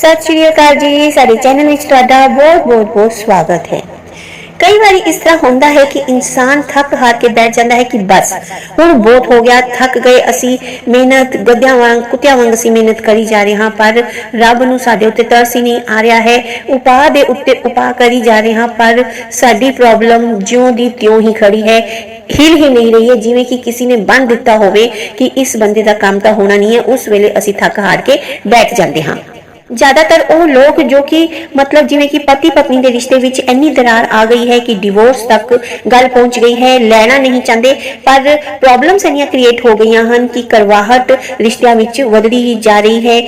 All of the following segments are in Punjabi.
ਸਤਿ ਸ਼੍ਰੀ ਅਕਾਲ ਜੀ ਸਾਡੇ ਚੈਨਲ ਵਿੱਚ ਤੁਹਾਡਾ ਬਹੁਤ ਬਹੁਤ ਬਹੁਤ ਸਵਾਗਤ ਹੈ ਕਈ ਵਾਰੀ ਇਸ ਤਰ੍ਹਾਂ ਹੁੰਦਾ ਹੈ ਕਿ ਇਨਸਾਨ ਥੱਕ ਹਾਰ ਕੇ ਬੈਠ ਜਾਂਦਾ ਹੈ ਕਿ ਬਸ ਹੁਣ ਬਹੁਤ ਹੋ ਗਿਆ ਥੱਕ ਗਏ ਅਸੀਂ ਮਿਹਨਤ ਗੱਦਿਆਂ ਵਾਂਗ ਕੁੱਤਿਆਂ ਵਾਂਗ ਅਸੀਂ ਮਿਹਨਤ ਕਰੀ ਜਾ ਰਹੇ ਹਾਂ ਪਰ ਰੱਬ ਨੂੰ ਸਾਡੇ ਉੱਤੇ ਤਰਸ ਹੀ ਨਹੀਂ ਆ ਰਿਹਾ ਹੈ ਉਪਾਅ ਦੇ ਉੱਤੇ ਉਪਾਅ ਕਰੀ ਜਾ ਰਹੇ ਹਾਂ ਪਰ ਸਾਡੀ ਪ੍ਰੋਬਲਮ ਜਿਉਂ ਦੀ ਤਿਉਂ ਹੀ ਖੜੀ ਹੈ ਹਿਲ ਹੀ ਨਹੀਂ ਰਹੀ ਹੈ ਜਿਵੇਂ ਕਿ ਕਿਸੇ ਨੇ ਬੰਨ ਦਿੱਤਾ ਹੋਵੇ ਕਿ ਇਸ ਬੰਦੇ ਦਾ ਕੰਮ ਤਾਂ ਹੋਣਾ ਨਹੀਂ ਹੈ ਉਸ ਵੇਲੇ ਅਸੀਂ ਥੱਕ ਹਾਰ ਕੇ ਬੈਠ ਜਾਂਦੇ ਹਾਂ ਜ਼ਿਆਦਾਤਰ ਉਹ ਲੋਕ ਜੋ ਕਿ ਮਤਲਬ ਜਿਵੇਂ ਕਿ ਪਤੀ ਪਤਨੀ ਦੇ ਰਿਸ਼ਤੇ ਵਿੱਚ ਇੰਨੀ ਦਰਾਰ ਆ ਗਈ ਹੈ ਕਿ ਡਿਵੋਰਸ ਤੱਕ ਗੱਲ ਪਹੁੰਚ ਗਈ ਹੈ, ਲੈਣਾ ਨਹੀਂ ਚਾਹੁੰਦੇ, ਪਰ ਪ੍ਰੋਬਲਮਸ ਇੰਨੀਆਂ ਕ੍ਰੀਏਟ ਹੋ ਗਈਆਂ ਹਨ ਕਿ ਕਰਵਾਹਟ ਰਿਸ਼ਤਿਆਂ ਵਿੱਚ ਵਧਦੀ ਹੀ ਜਾ ਰਹੀ ਹੈ।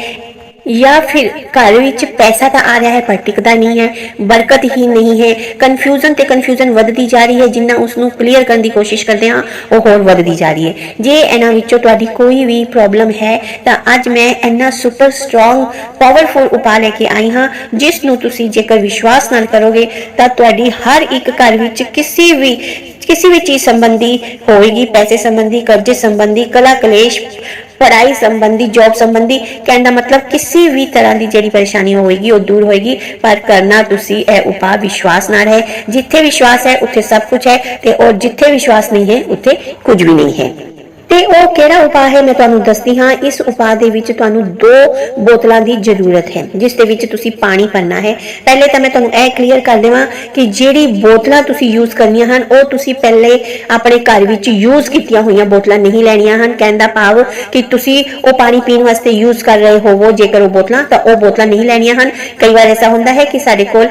ਜਾਂ ਫਿਰ ਘਰ ਵਿੱਚ ਪੈਸਾ ਤਾਂ ਆ ਰਿਹਾ ਹੈ ਪਰ ਟਿਕਦਾ ਨਹੀਂ ਹੈ, ਬਰਕਤ ਹੀ ਨਹੀਂ ਹੈ। ਕਨਫਿਊਜ਼ਨ ਤੇ ਕਨਫਿਊਜ਼ਨ ਵੱਧਦੀ ਜਾ ਰਹੀ ਹੈ, ਜਿੰਨਾ ਉਸ ਨੂੰ ਕਲੀਅਰ ਕਰਨ ਦੀ ਕੋਸ਼ਿਸ਼ ਕਰਦੇ ਹਾਂ, ਉਹ ਹੋਰ ਵੱਧਦੀ ਜਾ ਰਹੀ ਹੈ। ਜੇ ਇਹਨਾਂ ਵਿੱਚੋਂ ਤੁਹਾਡੀ ਕੋਈ ਵੀ ਪ੍ਰੋਬਲਮ ਹੈ, ਤਾਂ ਅੱਜ ਮੈਂ ਇੰਨਾ ਸੁਪਰ ਸਟਰੋਂਗ ਪਾਵਰਫੁਲ ਉਪਾਅ ਲੈ ਕੇ ਆਈ ਹਾਂ, ਜਿਸ ਨੂੰ ਤੁਸੀਂ ਜੇਕਰ ਵਿਸ਼ਵਾਸ ਨਾਲ ਕਰੋਗੇ, ਤਾਂ ਤੁਹਾਡੀ ਹਰ ਇੱਕ ਘਰ ਵਿੱਚ ਕਿਸੇ ਵੀ ਕਿਸੇ ਵੀ ਚੀਜ਼ ਸੰਬੰਧੀ ਹੋਵੇਗੀ, ਪੈਸੇ ਸੰਬੰਧੀ, ਕਰਜ਼ੇ ਸੰਬੰਧੀ, ਕਲਾ, ਕਲੇਸ਼ ਪੜ੍ਹਾਈ ਸੰਬੰਧੀ ਜੌਬ ਸੰਬੰਧੀ, ਕਹਿਣ ਦਾ ਮਤਲਬ ਕਿਸੇ ਵੀ ਤਰ੍ਹਾਂ ਦੀ ਜਿਹੜੀ ਪਰੇਸ਼ਾਨੀ ਹੋਏਗੀ ਉਹ ਦੂਰ ਹੋਏਗੀ। ਪਰ ਕਰਨਾ ਤੁਸੀਂ ਇਹ ਉਪਾਅ ਵਿਸ਼ਵਾਸ ਨਾਲ ਹੈ। ਜਿੱਥੇ ਵਿਸ਼ਵਾਸ ਹੈ, ਉੱਥੇ ਸਭ ਕੁਝ ਹੈ ਤੇ ਔਰ ਜਿੱਥੇ ਵਿਸ਼ਵਾਸ ਨਹੀਂ ਹੈ, ਉੱਥੇ ਕੁਝ ਵੀ ਨਹੀਂ ਹੈ। ਤੇ ਉਹ ਕਿਹੜਾ ਉਪਾਅ ਹੈ ਮੈਂ ਤੁਹਾਨੂੰ ਦੱਸਦੀ ਹਾਂ, ਇਸ ਉਪਾਅ ਦੇ ਵਿੱਚ ਤੁਹਾਨੂੰ ਦੋ ਬੋਤਲਾਂ ਦੀ ਜ਼ਰੂਰਤ ਹੈ, ਜਿਸ ਦੇ ਵਿੱਚ ਤੁਸੀਂ ਪਾਣੀ ਭਰਨਾ ਹੈ। ਪਹਿਲੇ ਤਾਂ ਮੈਂ ਤੁਹਾਨੂੰ ਇਹ ਕਲੀਅਰ ਕਰ ਦੇਵਾਂ ਕਿ ਜਿਹੜੀ ਬੋਤਲਾਂ ਤੁਸੀਂ ਯੂਜ਼ ਕਰਨੀਆਂ ਹਨ, ਉਹ ਤੁਸੀਂ ਪਹਿਲੇ ਆਪਣੇ ਘਰ ਵਿੱਚ ਯੂਜ਼ ਕੀਤੀਆਂ ਹੋਈਆਂ ਬੋਤਲਾਂ ਨਹੀਂ ਲੈਣੀਆਂ ਹਨ। ਕਹਿਣ ਦਾ ਭਾਵ ਕਿ ਤੁਸੀਂ ਉਹ ਪਾਣੀ ਪੀਣ ਵਾਸਤੇ ਯੂਜ਼ ਕਰ ਰਹੇ ਹੋਵੋ, ਜੇਕਰ ਉਹ ਬੋਤਲਾਂ, ਤਾਂ ਉਹ ਬੋਤਲਾਂ ਨਹੀਂ ਲੈਣੀਆਂ ਹਨ। ਕਈ ਵਾਰ ਐਸਾ ਹੁੰਦਾ ਹੈ ਕਿ ਸਾਡੇ ਕੋਲ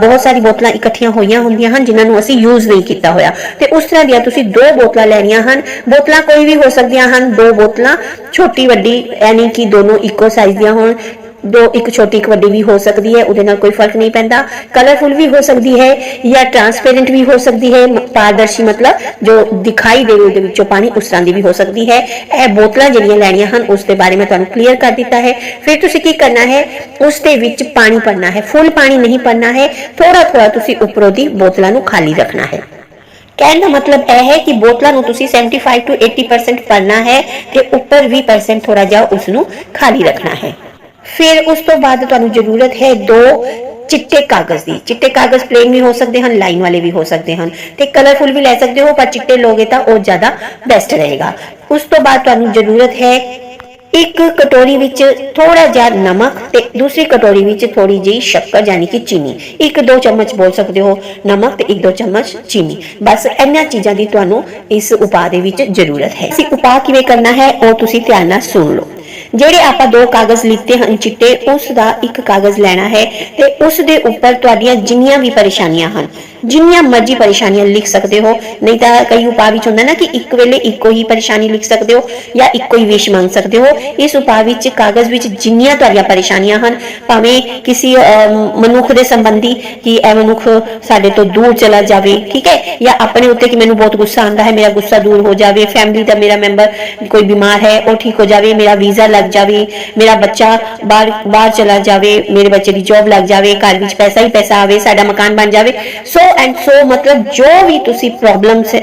ਬਹੁਤ ਸਾਰੀ ਬੋਤਲਾਂ ਇਕੱਠੀਆਂ ਹੋਈਆਂ ਹੁੰਦੀਆਂ ਹਨ, ਜਿਨ੍ਹਾਂ ਨੂੰ ਅਸੀਂ ਯੂਜ਼ ਨਹੀਂ ਕੀਤਾ ਹੋਇਆ। ਤੇ ਉਸ ਤਰ੍ਹਾਂ ਦੀਆਂ ਤੁਸੀਂ ਦੋ ਬੋਤਲਾਂ ਲੈਣੀਆਂ ਹਨ। ਬੋਤਲਾਂ ਕੋਈ ਵੀ ਹੋ ਸਕਦੀਆਂ ਹਨ ਦੋ ਬੋਤਲਾਂ ਛੋਟੀ ਵੱਡੀ ਯਾਨੀ ਕਿ ਦੋਨੋਂ ਇੱਕੋ ਸਾਈਜ਼ ਦੀਆਂ ਹੋਣ ਦੋ ਇੱਕ ਛੋਟੀ ਇੱਕ ਵੱਡੀ ਵੀ ਹੋ ਸਕਦੀ ਹੈ ਉਹਦੇ ਨਾਲ ਕੋਈ ਫ਼ਰਕ ਨਹੀਂ ਪੈਂਦਾ ਕਲਰਫੁਲ ਵੀ ਹੋ ਸਕਦੀ ਹੈ ਜਾਂ ਟਰਾਂਸਪੇਰੈਂਟ ਵੀ ਹੋ ਸਕਦੀ ਹੈ ਮ- ਪਾਰਦਰਸ਼ੀ ਮਤਲਬ ਜੋ ਦਿਖਾਈ ਦੇ ਉਹਦੇ ਵਿੱਚੋਂ ਪਾਣੀ ਉਸ ਤਰ੍ਹਾਂ ਦੀ ਵੀ ਹੋ ਸਕਦੀ ਹੈ ਇਹ ਬੋਤਲਾਂ ਜਿਹੜੀਆਂ ਲੈਣੀਆਂ ਹਨ ਉਸ ਦੇ ਬਾਰੇ ਮੈਂ ਤੁਹਾਨੂੰ ਕਲੀਅਰ ਕਰ ਦਿੱਤਾ ਹੈ ਫਿਰ ਤੁਸੀਂ ਕੀ ਕਰਨਾ ਹੈ ਉਸ ਦੇ ਵਿੱਚ ਪਾਣੀ ਭਰਨਾ ਹੈ ਫੁੱਲ ਪਾਣੀ ਨਹੀਂ ਭਰਨਾ ਹੈ ਥੋੜਾ ਥੋੜਾ ਤੁਸੀਂ ਉੱਪਰੋਂ ਦੀ ਬੋਤਲਾਂ ਨੂੰ ਖਾਲੀ ਰੱਖਣਾ ਹੈ ਕਹਿਣ ਦਾ ਮਤਲਬ ਇਹ ਹੈ ਕਿ ਬੋਤਲਾਂ ਨੂੰ ਤੁਸੀਂ 75 ਤੋਂ 80% ਭਰਨਾ ਹੈ ਤੇ ਉੱਪਰ 20% ਥੋੜਾ ਜਿਹਾ ਉਸ ਨੂੰ ਖਾਲੀ ਰੱਖਣਾ ਹੈ। ਫਿਰ ਉਸ ਤੋਂ ਬਾਅਦ ਤੁਹਾਨੂੰ ਜ਼ਰੂਰਤ ਹੈ ਦੋ ਚਿੱਟੇ ਕਾਗਜ਼ ਦੀ। ਚਿੱਟੇ ਕਾਗਜ਼ ਪਲੇਨ ਵੀ ਹੋ ਸਕਦੇ ਹਨ ਲਾਈਨ ਵਾਲੇ ਵੀ ਹੋ ਸਕਦੇ ਹਨ। ਤੇ ਕਲਰਫੁਲ ਵੀ ਲੈ ਸਕਦੇ ਹੋ, ਪਰ ਚਿੱਟੇ ਲੋਗੇ ਤਾਂ ਉਹ ਜ਼ਿਆਦਾ ਬੈਸਟ ਰਹੇਗਾ। ਉਸ ਤੋਂ ਬਾਅਦ ਤੁਹਾਨੂੰ ਜ਼ਰੂਰਤ ਹੈ ਇੱਕ ਕਟੋਰੀ ਵਿੱਚ ਥੋੜਾ ਜਿਹਾ ਨਮਕ ਤੇ ਦੂਸਰੀ ਕਟੋਰੀ ਵਿੱਚ ਥੋੜੀ ਜਿਹੀ ਸ਼ੱਕਰ ਯਾਨੀ ਕਿ ਚੀਨੀ। ਇੱਕ ਦੋ ਚਮਚ ਬੋਲ ਸਕਦੇ ਹੋ ਨਮਕ ਤੇ ਇੱਕ ਦੋ ਚਮਚ ਚੀਨੀ। ਬਸ ਇਹਨਾਂ ਚੀਜ਼ਾਂ ਦੀ ਤੁਹਾਨੂੰ ਇਸ ਉਪਾਅ ਦੇ ਵਿੱਚ ਜ਼ਰੂਰਤ ਹੈ। ਅਸੀਂ ਉਪਾਅ ਕਿਵੇਂ ਕਰਨਾ ਹੈ ਉਹ ਤੁਸੀਂ ਧਿਆਨ ਨਾਲ ਸੁਣ ਲਓ। ਜਿਹੜੇ ਆਪਾਂ ਦੋ ਕਾਗਜ਼ ਲਿੱਤੇ ਹਨ ਚਿੱਟੇ, ਉਸ ਦਾ ਇੱਕ ਕਾਗਜ਼ ਲੈਣਾ ਹੈ ਤੇ ਉਸ ਦੇ ਉੱਪਰ ਤੁਹਾਡੀਆਂ ਜਿੰਨੀਆਂ ਵੀ ਪਰੇਸ਼ਾਨੀਆਂ ਹਨ, ਜਿੰਨੀਆਂ ਮਰਜ਼ੀ ਪਰੇਸ਼ਾਨੀਆਂ ਲਿਖ ਸਕਦੇ ਹੋ, ਨਹੀਂ ਤਾਂ ਕਈ ਉਪਾਅ ਵਿੱਚ ਹੁੰਦਾ ਨਾ ਕਿ ਇੱਕ ਵੇਲੇ ਇੱਕੋ ਹੀ ਪਰੇਸ਼ਾਨੀ ਲਿਖ ਸਕਦੇ ਹੋ ਜਾਂ ਇੱਕੋ ਹੀ ਵਿਸ਼ ਮੰਗ ਸਕਦੇ ਹੋ, ਇਸ ਉਪਾਅ ਵਿੱਚ ਕਾਗਜ਼ ਵਿੱਚ ਜਿੰਨੀਆਂ ਤੁਹਾਡੀਆਂ ਪਰੇਸ਼ਾਨੀਆਂ ਹਨ, ਭਾਵੇਂ ਕਿਸੇ ਮਨੁੱਖ ਦੇ ਸੰਬੰਧੀ ਕਿ ਇਹ ਮਨੁੱਖ ਸਾਡੇ ਤੋਂ ਦੂਰ ਚਲਾ ਜਾਵੇ, ਠੀਕ ਹੈ, ਜਾਂ ਆਪਣੇ ਉੱਤੇ ਕਿ ਮੈਨੂੰ ਬਹੁਤ ਗੁੱਸਾ ਆਉਂਦਾ ਹੈ, ਮੇਰਾ ਗੁੱਸਾ ਦੂਰ ਹੋ ਜਾਵੇ ਫੈਮਿਲੀ ਦਾ ਮੇਰਾ ਮੈਂਬਰ ਕੋਈ ਬਿਮਾਰ ਹੈ, ਉਹ ਠੀਕ ਹੋ ਜਾਵੇ, ਮੇਰਾ ਵੀਜ਼ਾ ਲੱਗ ਜਾਵੇ, ਮੇਰਾ ਬੱਚਾ ਬਾਹਰ ਬਾਹਰ ਚਲਾ ਜਾਵੇ, ਮੇਰੇ ਬੱਚੇ ਦੀ ਜੌਬ ਲੱਗ ਜਾਵੇ, ਘਰ ਵਿੱਚ ਪੈਸਾ ਹੀ ਪੈਸਾ ਆਵੇ, ਸਾਡਾ ਮਕਾਨ ਬਣ ਜਾਵੇ। ਸੋ ਐਂਡ ਸੋ ਮਤਲਬ ਜੋ ਵੀ ਤੁਸੀਂ ਪ੍ਰੋਬਲਮਸ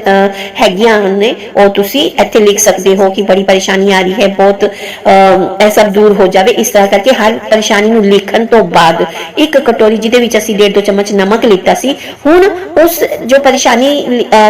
ਹੈਗੀਆਂ ਨੇ, ਉਹ ਤੁਸੀਂ ਇੱਥੇ ਲਿਖ ਸਕਦੇ ਹੋ ਕਿ ਬੜੀ ਪਰੇਸ਼ਾਨੀ ਆ ਰਹੀ ਹੈ, ਬਹੁਤ ਇਹ ਸਭ ਦੂਰ ਹੋ ਜਾਵੇ। ਇਸ ਤਰ੍ਹਾਂ ਕਰਕੇ ਹਰ ਪਰੇਸ਼ਾਨੀ ਨੂੰ ਲਿਖਣ ਤੋਂ ਬਾਅਦ ਇੱਕ ਕਟੋਰੀ ਜਿਹਦੇ ਵਿੱਚ ਅਸੀਂ ਡੇਢ ਦੋ ਚਮਚ ਨਮਕ ਲਿੱਤਾ ਸੀ, ਹੁਣ ਉਸ ਜੋ ਪਰੇਸ਼ਾਨੀ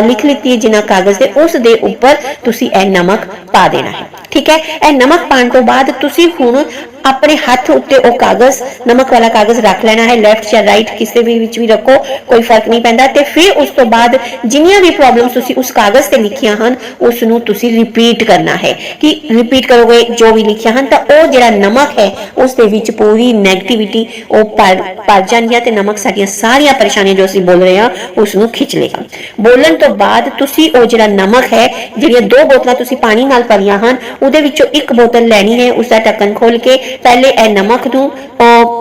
ਲਿਖ ਲਿੱਤੀ ਹੈ ਜਿਨਾ ਕਾਗਜ਼ ਤੇ, ਉਸ ਦੇ ਉੱਪਰ ਤੁਸੀਂ ਇਹ ਨਮਕ ਪਾ ਦੇਣਾ ਹੈ। ਠੀਕ ਹੈ? ਇਹ ਨਮਕ ਪਾਣ ਤੋਂ ਬਾਅਦ ਤੁਸੀਂ ਹੁਣ ਆਪਣੇ ਹੱਥ ਉੱਤੇ ਉਹ ਕਾਗਜ਼, ਨਮਕ ਵਾਲਾ ਕਾਗਜ਼ ਰੱਖ ਲੈਣਾ ਹੈ ਲੈਫਟ ਜਾਂ ਰਾਈਟ ਕਿਸੇ ਵੀ ਵਿੱਚ ਵੀ ਰੱਖੋ, ਕੋਈ ਫ਼ਰਕ ਨਹੀਂ ਪੈਂਦਾ। ਤੇ ਫਿਰ ਉਸ ਤੋਂ ਬਾਅਦ ਜਿੰਨੀਆਂ ਵੀ ਪ੍ਰੋਬਲਮਸ ਤੁਸੀਂ ਉਸ ਕਾਗਜ਼ ਤੇ ਲਿਖੀਆਂ ਹਨ ਉਸ ਨੂੰ ਤੁਸੀਂ ਰਿਪੀਟ ਕਰਨਾ ਹੈ। ਕਿ ਰਿਪੀਟ ਕਰੋਗੇ, ਜੋ ਵੀ ਲਿਖਿਆ ਹਨ, ਤਾਂ ਉਹ ਜਿਹੜਾ ਨਮਕ ਹੈ, ਉਸ ਦੇ ਵਿੱਚ ਪੂਰੀ ਨੈਗੇਟਿਵਿਟੀ ਉਹ ਭਰ ਭਰ ਜਾਣਗੀਆਂ ਤੇ ਨਮਕ ਸਾਡੀਆਂ ਸਾਰੀਆਂ ਪਰੇਸ਼ਾਨੀਆਂ ਜੋ ਅਸੀਂ ਬੋਲ ਰਹੇ ਹਾਂ ਉਸ ਨੂੰ ਖਿੱਚ ਲੇਗਾ ਬੋਲਣ ਤੋਂ ਬਾਅਦ ਤੁਸੀਂ ਉਹ ਜਿਹੜਾ ਨਮਕ ਹੈ, ਜਿਹੜੀਆਂ ਦੋ ਬੋਤਲਾਂ ਤੁਸੀਂ ਪਾਣੀ ਨਾਲ ਭਰੀਆਂ ਹਨ, ਉਹਦੇ ਵਿੱਚੋਂ ਇੱਕ ਬੋਤਲ ਲੈਣੀ ਹੈ ਉਸ ਦਾ ਢੱਕਣ ਖੋਲ ਕੇ ਪਹਿਲੇ ਇਹ ਨਮਕ ਨੂੰ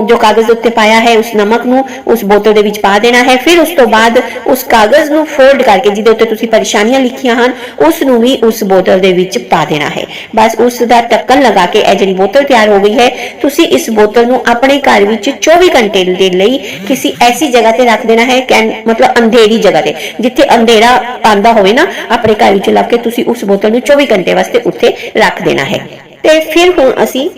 ਜੋ ਕਾਗਜ਼ ਉੱਤੇ ਪਾਇਆ ਹੈ, ਉਸ ਨਮਕ ਨੂੰ ਉਸ ਬੋਤਲ ਦੇ ਵਿੱਚ ਪਾ ਦੇਣਾ ਹੈ। ਫਿਰ ਉਸ ਤੋਂ ਬਾਅਦ ਉਸ ਕਾਗਜ਼ ਨੂੰ ਫੋਲਡ ਕਰਕੇ, ਜਿਹਦੇ ਉੱਤੇ ਤੁਸੀਂ ਪਰੇਸ਼ਾਨੀਆਂ ਲਿਖੀਆਂ ਹਨ, ਉਸ ਨੂੰ ਵੀ ਉਸ ਬੋਤਲ ਦੇ ਵਿੱਚ ਪਾ ਦੇਣਾ ਹੈ। ਬਸ ਉਸ ਦਾ ਢੱਕਣ ਲਗਾ ਕੇ ਇਹ ਜਿਹੜੀ ਬੋਤਲ ਤਿਆਰ ਹੋ ਗਈ ਹੈ, ਤੁਸੀਂ ਇਸ ਬੋਤਲ ਨੂੰ ਆਪਣੇ ਘਰ ਵਿੱਚ 24 ਘੰਟੇ ਦੇ ਲਈ ਕਿਸੇ ਐਸੀ ਜਗ੍ਹਾ ਤੇ ਰੱਖ ਦੇਣਾ ਹੈ, ਕਹਿਣ ਮਤਲਬ ਅੰਧੇਰੀ ਜਗ੍ਹਾ ਤੇ, ਜਿੱਥੇ ਅੰਧੇਰਾ ਆਂਦਾ ਹੋਵੇ ਨਾ, ਆਪਣੇ ਘਰ ਵਿੱਚ ਲੱਭ ਕੇ ਤੁਸੀਂ ਉਸ ਬੋਤਲ ਨੂੰ 24 ਘੰਟੇ ਵਾਸਤੇ ਉੱਥੇ ਰੱਖ ਦੇਣਾ ਹੈ। ਤੇ ਫਿਰ ਹੁਣ ਅਸੀਂ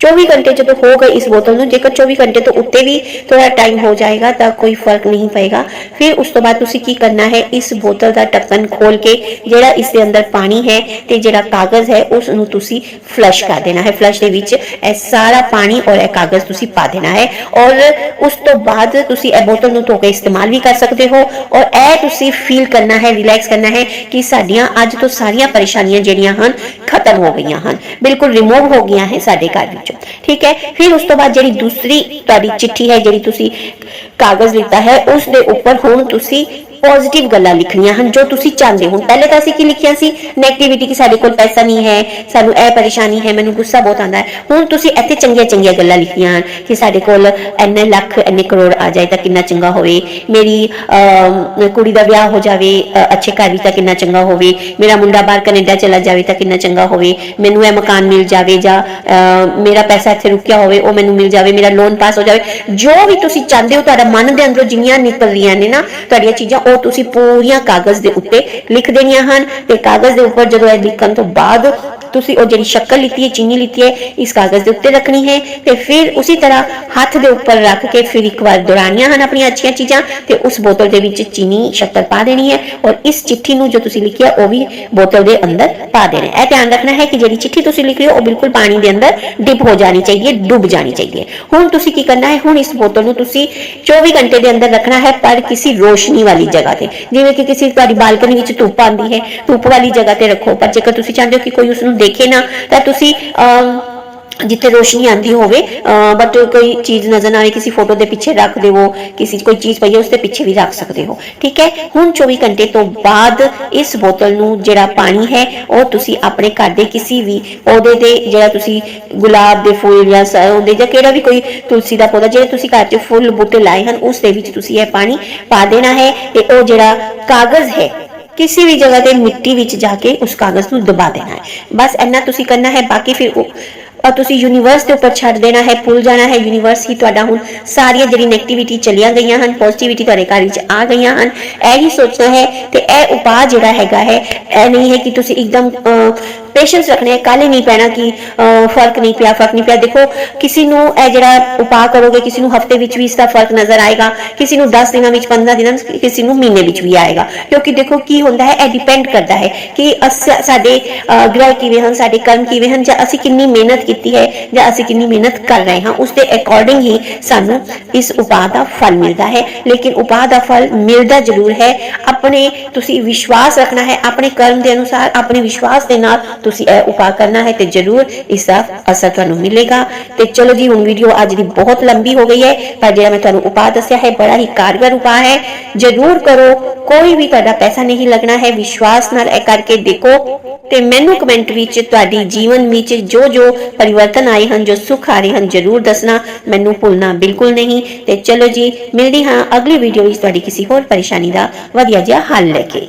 24 ਘੰਟੇ ਜਦੋਂ ਹੋ ਗਏ ਇਸ ਬੋਤਲ ਨੂੰ ਜੇਕਰ 24 ਘੰਟੇ ਤੋਂ ਉੱਤੇ ਵੀ ਥੋੜਾ ਟਾਈਮ ਹੋ ਜਾਏਗਾ ਤਾਂ ਕੋਈ ਫ਼ਰਕ ਨਹੀਂ ਪਏਗਾ ਫਿਰ ਉਸ ਤੋਂ ਬਾਅਦ ਤੁਸੀਂ ਕੀ ਕਰਨਾ ਹੈ ਇਸ ਬੋਤਲ ਦਾ ਢੱਕਣ ਖੋਲ ਕੇ ਜਿਹੜਾ ਇਸ ਦੇ ਅੰਦਰ ਪਾਣੀ ਹੈ ਤੇ ਜਿਹੜਾ ਕਾਗਜ਼ ਹੈ ਉਸ ਨੂੰ ਤੁਸੀਂ ਫਲਸ਼ ਕਰ ਦੇਣਾ ਹੈ ਫਲਸ਼ ਦੇ ਵਿੱਚ ਇਹ ਸਾਰਾ ਪਾਣੀ ਔਰ ਇਹ ਕਾਗਜ਼ ਤੁਸੀਂ ਪਾ ਦੇਣਾ ਹੈ ਔਰ ਉਸ ਤੋਂ ਬਾਅਦ ਤੁਸੀਂ ਇਹ ਬੋਤਲ ਨੂੰ ਧੋ ਕੇ ਇਸਤੇਮਾਲ ਵੀ ਕਰ ਸਕਦੇ ਹੋ ਔਰ ਇਹ ਤੁਸੀਂ ਫੀਲ ਕਰਨਾ ਹੈ ਰਿਲੈਕਸ ਕਰਨਾ ਹੈ ਕਿ ਸਾਡੀਆਂ ਅੱਜ ਤੋਂ ਸਾਰੀਆਂ ਪਰੇਸ਼ਾਨੀਆਂ ਜਿਹੜੀਆਂ ਹਨ ਖਤਮ ਹੋ ਗਈਆਂ ਹਨ ਬਿਲਕੁਲ ਰਿਮੂਵ ਹੋ ਗਈਆਂ ਹੈ ਸਾਡੇ ਘਰ ਵਿੱਚੋਂ ਠੀਕ ਹੈ? ਫਿਰ ਉਸ ਤੋਂ ਬਾਅਦ ਜਿਹੜੀ ਦੂਸਰੀ ਤੁਹਾਡੀ ਚਿੱਠੀ ਹੈ, ਜਿਹੜੀ ਤੁਸੀਂ ਕਾਗਜ਼ ਲਿੱਤਾ ਹੈ, ਉਸ ਦੇ ਉੱਪਰ ਹੁਣ ਤੁਸੀਂ ਪੋਜ਼ਿਟਿਵ ਗੱਲਾਂ ਲਿਖਣੀਆਂ ਹਨ, ਜੋ ਤੁਸੀਂ ਚਾਹੁੰਦੇ ਹੋ। ਪਹਿਲੇ ਤਾਂ ਅਸੀਂ ਕੀ ਲਿਖਿਆ ਸੀ? 네ਗੇਟਿਵਿਟੀ ਕਿ ਸਾਡੇ ਕੋਲ ਪੈਸਾ ਨਹੀਂ ਹੈ, ਸਾਨੂੰ ਇਹ ਪਰੇਸ਼ਾਨੀ ਹੈ, ਮੈਨੂੰ ਗੁੱਸਾ ਬਹੁਤ ਆਉਂਦਾ ਹੈ। ਹੁਣ ਤੁਸੀਂ ਇੱਥੇ ਚੰਗੀਆਂ ਚੰਗੀਆਂ ਗੱਲਾਂ ਲਿਖੀਆਂ ਹਨ ਕਿ ਸਾਡੇ ਕੋਲ ਇੰਨੇ ਲੱਖ, ਇੰਨੇ ਕਰੋੜ ਆ ਜਾਏ ਤਾਂ ਕਿੰਨਾ ਚੰਗਾ ਹੋਵੇ। ਮੇਰੀ ਕੁੜੀ ਦਾ ਵਿਆਹ ਹੋ ਜਾਵੇ ਅੱਛੇ ਘਰ ਵੀ ਤਾਂ ਕਿੰਨਾ ਚੰਗਾ ਹੋਵੇ। ਮੇਰਾ ਮੁੰਡਾ ਬਾਹਰ ਕੈਨੇਡਾ ਚਲਾ ਜਾਵੇ ਤਾਂ ਕਿੰਨਾ ਚੰਗਾ ਹੋਵੇ। ਮੈਨੂੰ ਇਹ ਮਕਾਨ ਮਿਲ ਜਾਵੇ ਜਾਂ ਮੇਰਾ ਪੈਸਾ ਇੱਥੇ ਰੁਕਿਆ ਹੋਵੇ, ਉਹ ਮੈਨੂੰ ਮਿਲ ਜਾਵੇ, ਮੇਰਾ ਲੋਨ ਪਾਸ ਹੋ ਜਾਵੇ। ਜੋ ਵੀ ਤੁਸੀਂ ਚਾਹੁੰਦੇ ਹੋ, ਤੁਹਾਡਾ ਮਨ ਦੇ ਅੰਦਰੋਂ ਜਿੰਨੀਆਂ ਨਿਕਲ ਰਹੀਆਂ ਨੇ ਨਾ, ਤੁਹਾਡੀਆਂ ਚੀਜ਼ਾਂ ਉਹ ਤੁਸੀਂ ਪੂਰੀਆਂ ਕਾਗਜ਼ ਦੇ ਉੱਤੇ ਲਿਖ ਦੇਣੀਆਂ ਹਨ ਤੇ ਕਾਗਜ਼ ਦੇ ਉੱਪਰ ਜਦੋਂ ਇਹ ਲਿਖਣ ਤੋਂ ਬਾਅਦ ਤੁਸੀਂ ਉਹ ਜਿਹੜੀ ਸ਼ੱਕਰ ਲਿੱਤੀ ਹੈ, ਚੀਨੀ ਲਿੱਤੀ ਹੈ, ਇਸ ਕਾਗਜ਼ ਦੇ ਉੱਤੇ ਰੱਖਣੀ ਹੈ ਤੇ ਫਿਰ ਉਸੇ ਤਰ੍ਹਾਂ ਹੱਥ ਦੇ ਉੱਪਰ ਰੱਖ ਕੇ ਫਿਰ ਇੱਕ ਵਾਰ ਦੁਹਰਾਉਣੀਆਂ ਹਨ ਆਪਣੀਆਂ ਅੱਛੀਆਂ ਚੀਜ਼ਾਂ ਤੇ ਉਸ ਬੋਤਲ ਦੇ ਵਿੱਚ ਚੀਨੀ ਸ਼ੱਕਰ ਪਾ ਦੇਣੀ ਹੈ ਔਰ ਇਸ ਚਿੱਠੀ ਨੂੰ ਜੋ ਤੁਸੀਂ ਲਿਖਿਆ, ਉਹ ਵੀ ਬੋਤਲ ਦੇ ਅੰਦਰ ਪਾ ਦੇਣਾ ਹੈ। ਇਹ ਧਿਆਨ ਰੱਖਣਾ ਹੈ ਕਿ ਜਿਹੜੀ ਚਿੱਠੀ ਤੁਸੀਂ ਲਿਖ ਰਹੇ ਹੋ, ਉਹ ਬਿਲਕੁਲ ਪਾਣੀ ਦੇ ਅੰਦਰ ਡਿਪ ਹੋ ਜਾਣੀ ਚਾਹੀਦੀ ਹੈ, ਡੁੱਬ ਜਾਣੀ ਚਾਹੀਦੀ ਹੈ। ਹੁਣ ਤੁਸੀਂ ਕੀ ਕਰਨਾ ਹੈ? ਹੁਣ ਇਸ ਬੋਤਲ ਨੂੰ ਤੁਸੀਂ 24 ਘੰਟੇ ਦੇ ਅੰਦਰ ਰੱਖਣਾ ਹੈ, ਪਰ ਕਿਸੇ ਰੋਸ਼ਨੀ ਵਾਲੀ ਜਗ੍ਹਾ ਤੇ। ਜਿਵੇਂ ਕਿ ਕਿਸੇ ਤੁਹਾਡੀ ਬਾਲਕਨੀ ਵਿੱਚ ਧੁੱਪ ਆਉਂਦੀ ਹੈ, ਧੁੱਪ ਵਾਲੀ ਜਗ੍ਹਾ ਤੇ ਰੱਖੋ, ਪਰ ਜੇਕਰ ਤੁਸੀਂ ਚਾਹੁੰਦੇ ਹੋ ਕਿ ਕੋਈ ਉਸ ਨੂੰ ਦੇਖੇ ਨਾ, ਤਾਂ ਤੁਸੀਂ ਜਿੱਥੇ ਰੋਸ਼ਨੀ ਆਂਦੀ ਹੋਵੇ ਬਟ ਕੋਈ ਚੀਜ਼ ਨਜ਼ਰ ਨਾ ਆਵੇ ਕਿਸੇ ਫੋਟੋ ਦੇ ਪਿੱਛੇ ਰੱਖ ਦੇਵੋ, ਕਿਸੇ ਕੋਈ ਚੀਜ਼ ਪਈ ਹੈ ਉਸ ਦੇ ਪਿੱਛੇ ਵੀ ਰੱਖ ਸਕਦੇ ਹੋ। ਠੀਕ ਹੈ? ਹੁਣ 24 ਘੰਟੇ ਤੋਂ ਬਾਅਦ ਇਸ ਬੋਤਲ ਨੂੰ ਜਿਹੜਾ ਪਾਣੀ ਹੈ, ਉਹ ਤੁਸੀਂ ਆਪਣੇ ਘਰ ਦੇ ਕਿਸੇ ਵੀ ਪੌਦੇ ਦੇ, ਜਿਹੜਾ ਤੁਸੀਂ ਗੁਲਾਬ ਦੇ ਫੁੱਲ ਜਾਂ ਸਰੋਂ ਜਾਂ ਕਿਹੜਾ ਵੀ ਕੋਈ ਤੁਲਸੀ ਦਾ ਪੌਦਾ, ਜਿਹੜੇ ਤੁਸੀਂ ਘਰ 'ਚ ਫੁੱਲ ਬੂਟੇ ਲਾਏ ਹਨ ਉਸ ਦੇ ਵਿੱਚ ਤੁਸੀਂ ਇਹ ਪਾਣੀ ਪਾ ਦੇਣਾ ਹੈ, ਤੇ ਉਹ ਜਿਹੜਾ ਕਾਗਜ਼ ਹੈ ਕਿਸੇ ਵੀ ਜਗ੍ਹਾ ਤੇ ਮਿੱਟੀ ਵਿੱਚ ਜਾ ਕੇ ਉਸ ਕਾਗਜ਼ ਨੂੰ ਦਬਾ ਦੇਣਾ ਹੈ। ਬਸ ਇੰਨਾ ਤੁਸੀਂ ਕਰਨਾ ਹੈ, ਬਾਕੀ ਫਿਰ ਉਹ ਤੁਸੀਂ ਯੂਨੀਵਰਸ ਦੇ ਉੱਪਰ ਛੱਡ ਦੇਣਾ ਹੈ, ਭੁੱਲ ਜਾਣਾ ਹੈ ਯੂਨੀਵਰਸ ਹੀ ਤੁਹਾਡਾ ਹੁਣ ਸਾਰੀਆਂ ਜਿਹੜੀ 네ਗੇਟਿਵਿਟੀ ਚਲੀਆਂ ਗਈਆਂ ਹਨ ਪੋਜ਼ਿਟਿਵਿਟੀ ਤੁਹਾਡੇ ਘਰ ਵਿੱਚ ਆ ਗਈਆਂ ਹਨ, ਇਹ ਹੀ ਸੋਚਣਾ ਹੈ ਤੇ ਇਹ ਉਪਾਅ ਜਿਹੜਾ ਹੈਗਾ ਹੈ, ਇਹ ਨਹੀਂ ਹੈ ਕਿ ਤੁਸੀਂ ਇੱਕਦਮ ਪੇਸ਼ੈਂਸ ਰੱਖਣੇ ਹੈ ਕਾਲੇ ਨਹੀਂ ਪੈਣਾ ਕਿ ਫ਼ਰਕ ਨਹੀਂ ਪਿਆ, ਫ਼ਰਕ ਨਹੀਂ ਪਿਆ। ਦੇਖੋ, ਕਿਸੇ ਨੂੰ ਇਹ ਜਿਹੜਾ ਉਪਾਅ ਕਰੋਗੇ, ਕਿਸੇ ਨੂੰ ਹਫ਼ਤੇ ਵਿੱਚ ਵੀ ਇਸ ਦਾ ਫ਼ਰਕ ਨਜ਼ਰ ਆਏਗਾ, ਕਿਸੇ ਨੂੰ 10 ਦਿਨਾਂ ਵਿੱਚ 15 ਦਿਨਾਂ ਵਿੱਚ, ਕਿਸੇ ਨੂੰ ਮਹੀਨੇ ਵਿੱਚ ਵੀ ਆਏਗਾ। ਕਿਉਂਕਿ ਦੇਖੋ ਕੀ ਹੁੰਦਾ ਹੈ, ਇਹ ਡਿਪੈਂਡ ਕਰਦਾ ਹੈ ਕਿ ਅਸ- ਸਾਡੇ ਗ੍ਰਹਿ ਕਿਵੇਂ ਹਨ, ਸਾਡੇ ਕਰਮ ਕਿਵੇਂ ਹਨ, ਜਾਂ ਅਸੀਂ ਕਿੰਨੀ ਮਿਹਨਤ ਕੀਤੀ ਹੈ ਜਾਂ ਅਸੀਂ ਕਿੰਨੀ ਮਿਹਨਤ ਕਰ ਰਹੇ ਹਾਂ ਉਸ ਦੇ ਅਕੋਰਡਿੰਗ ਹੀ ਸਾਨੂੰ ਇਸ ਉਪਾਅ ਦਾ ਫਲ ਮਿਲਦਾ ਹੈ। ਲੇਕਿਨ ਉਪਾਅ ਦਾ ਫਲ ਮਿਲਦਾ ਜ਼ਰੂਰ ਹੈ। ਆਪਣੇ ਤੁਸੀਂ ਵਿਸ਼ਵਾਸ ਰੱਖਣਾ ਹੈ, ਆਪਣੇ ਕਰਮ ਦੇ ਅਨੁਸਾਰ, ਆਪਣੇ ਵਿਸ਼ਵਾਸ ਦੇ ਨਾਲ ਤੁਸੀਂ ਇਹ ਉਪਾਅ ਕਰਨਾ ਹੈ ਤੇ ਜ਼ਰੂਰ ਇਸ ਦਾ ਅਸਰ ਤੁਹਾਨੂੰ ਮਿਲੇਗਾ। ਤੇ ਚਲੋ ਜੀ, ਹੁਣ ਵੀਡੀਓ ਅੱਜ ਦੀ ਬਹੁਤ ਲੰਬੀ ਹੋ ਗਈ ਹੈ, ਪਰ ਜਿਹੜਾ ਮੈਂ ਤੁਹਾਨੂੰ ਉਪਾਅ ਦੱਸਿਆ ਹੈ, ਬੜਾ ਹੀ ਕਾਰਗਰ ਉਪਾਅ ਹੈ। ਜ਼ਰੂਰ ਕਰੋ, ਕੋਈ ਵੀ ਤੁਹਾਡਾ ਪੈਸਾ ਨਹੀਂ ਲੱਗਣਾ ਹੈ, ਵਿਸ਼ਵਾਸ ਨਾਲ ਇਹ ਕਰਕੇ ਦੇਖੋ ਤੇ ਮੈਨੂੰ ਕਮੈਂਟ ਵਿੱਚ ਤੁਹਾਡੀ ਜੀਵਨ ਵਿੱਚ ਜੋ ਜੋ ਪਰਿਵਰਤਨ ਆਏ ਹਨ ਜੋ ਸੁੱਖ ਆ ਰਹੇ ਹਨ, ਜ਼ਰੂਰ ਦੱਸਣਾ ਮੈਨੂੰ ਭੁੱਲਣਾ ਬਿਲਕੁਲ ਨਹੀਂ। ਤੇ ਚਲੋ ਜੀ, ਮਿਲਦੇ ਹਾਂ ਅਗਲੀ ਵੀਡੀਓ ਵਿੱਚ। ਤੁਹਾਡੀ ਕਿਸੇ ਹੋਰ ਪਰੇਸ਼ਾਨੀ ਦਾ ਵਧੀਆ ਜਿਹਾ ਹੱਲ ਲੈ ਕੇ।